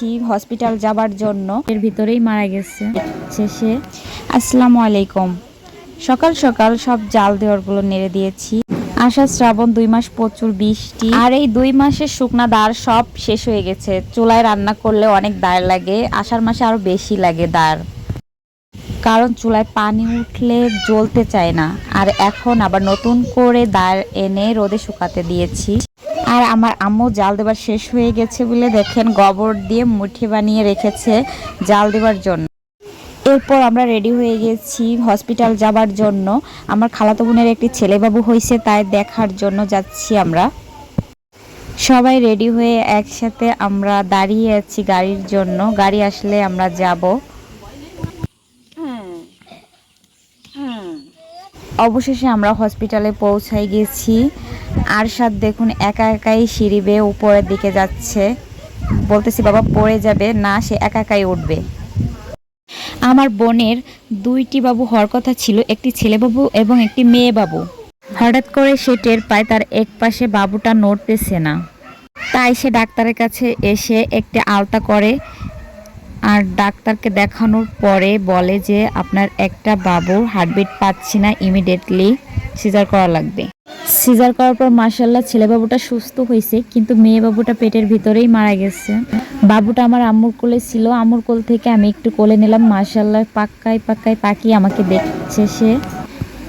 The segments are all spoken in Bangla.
গিয়েছি হসপিটাল যাবার জন্য। এর ভিতরেই মারা গেছে। শেষে আসসালামু আলাইকুম। সকাল সকাল সব জাল দেওয়ারগুলো নেড়ে দিয়েছি। আষাঢ় শ্রাবণ দুই মাস প্রচুর বৃষ্টি। আর এই দুই মাসের শুকনা দাঁড় সব শেষ হয়ে গেছে। চুলায় রান্না করলে অনেক দাঁড় লাগে। আষাঢ় মাসে আরও বেশি লাগে দাঁড় কারণ চুলায় পানি উঠলে জ্বলতে চায় না। আর এখন আবার নতুন করে দাঁড় এনে রোদে শুকাতে দিয়েছি। আর আমার আম্মু জাল দেবার শেষ হয়ে গেছে বলে দেখেন গোবর দিয়ে মুঠি বানিয়ে রেখেছে জাল দেবার জন্য। এরপর আমরা রেডি হয়ে গেছি হসপিটাল যাবার জন্য। আমার খালাতো বোনের একটি ছেলেবাবু হয়েছে, তাই দেখার জন্য যাচ্ছি আমরা। সবাই রেডি হয়ে একসাথে আমরা দাঁড়িয়ে আছি গাড়ির জন্য। গাড়ি আসলে আমরা যাব। অবশেষে আমরা হসপিটালে পৌঁছাই গেছি। আর সাথ দেখুন একা একাই সিঁড়ি বেয়ে উপরের দিকে যাচ্ছে। বলতেছি, বাবা, পড়ে যাবে। না, সে একা একাই উঠবে। আমার বোনের দুইটি বাবু হওয়ার কথা ছিল, একটি ছেলে বাবু এবং একটি মেয়ে বাবু হঠাৎ করে সে টের পায়, তার এক পাশে বাবুটা নড়তেছে না। তাই সে ডাক্তারের কাছে এসে একটি আলতা করে আর ডাক্তারকে দেখানোর পরে বলে যে আপনার একটা বাবুর হার্টবিট পাচ্ছি না ইমিডিয়েটলি সিজার করা লাগবে। সিজার করার পর মার্শাল্লাহ ছেলে বাবুটা সুস্থ হয়েছে, কিন্তু মেয়ে বাবুটা পেটের ভিতরেই মারা গেছে। বাবুটা আমার আম্মুর কোলে ছিল, আম্মুর কোল থেকে আমি একটু কোলে নিলাম মার্শাল্লাহ পাক্কায় পাক্কায় পাখি আমাকে দেখছে সে।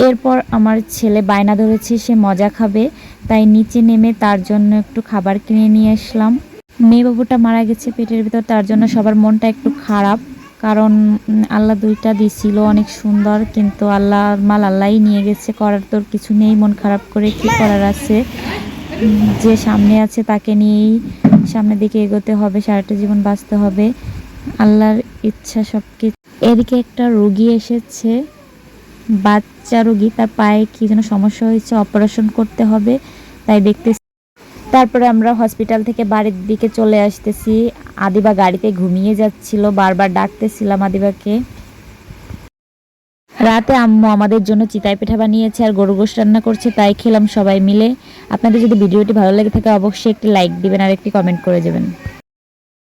এরপর আমার ছেলে বায়না ধরেছে, সে মজা খাবে, তাই নিচে নেমে তার জন্য একটু খাবার কিনে নিয়ে আসলাম। মেয়ে বাবুটা মারা গেছে পেটের ভিতর, তার জন্য সবার মনটা একটু খারাপ। কারণ আল্লাহ দুইটা দিছিল, অনেক সুন্দর, কিন্তু আল্লাহ মাল আল্লাহই নিয়ে গেছে, করার তোর কিছু নেই, মন খারাপ করে কি করার আছে? যে সামনে আছে তাকে নিয়েই সামনের দিকে এগোতে হবে, সারাটা জীবন বাঁচতে হবে। আল্লাহর ইচ্ছা সব কিছু এদিকে একটা রুগী এসেছে, বাচ্চা রুগী, তার পায়ে কি যেন সমস্যা হয়েছে, অপারেশন করতে হবে। তাই দেখতে তারপরে আমরা হসপিটাল থেকে বাড়ির দিকে চলে আসতেছি। আদিবা গাড়িতে ঘুমিয়ে যাচ্ছিল, বারবার ডাকতেছিলাম আদিবাকে। রাতে আম্মু আমাদের জন্য চিতাই পিঠা বানিয়েছে আর গরু গোশ রান্না করছে, তাই খেলাম সবাই মিলে। আপনাদের যদি ভিডিওটি ভালো লেগে থাকে, অবশ্যই একটি লাইক দিবেন আর একটি কমেন্ট করে যাবেন।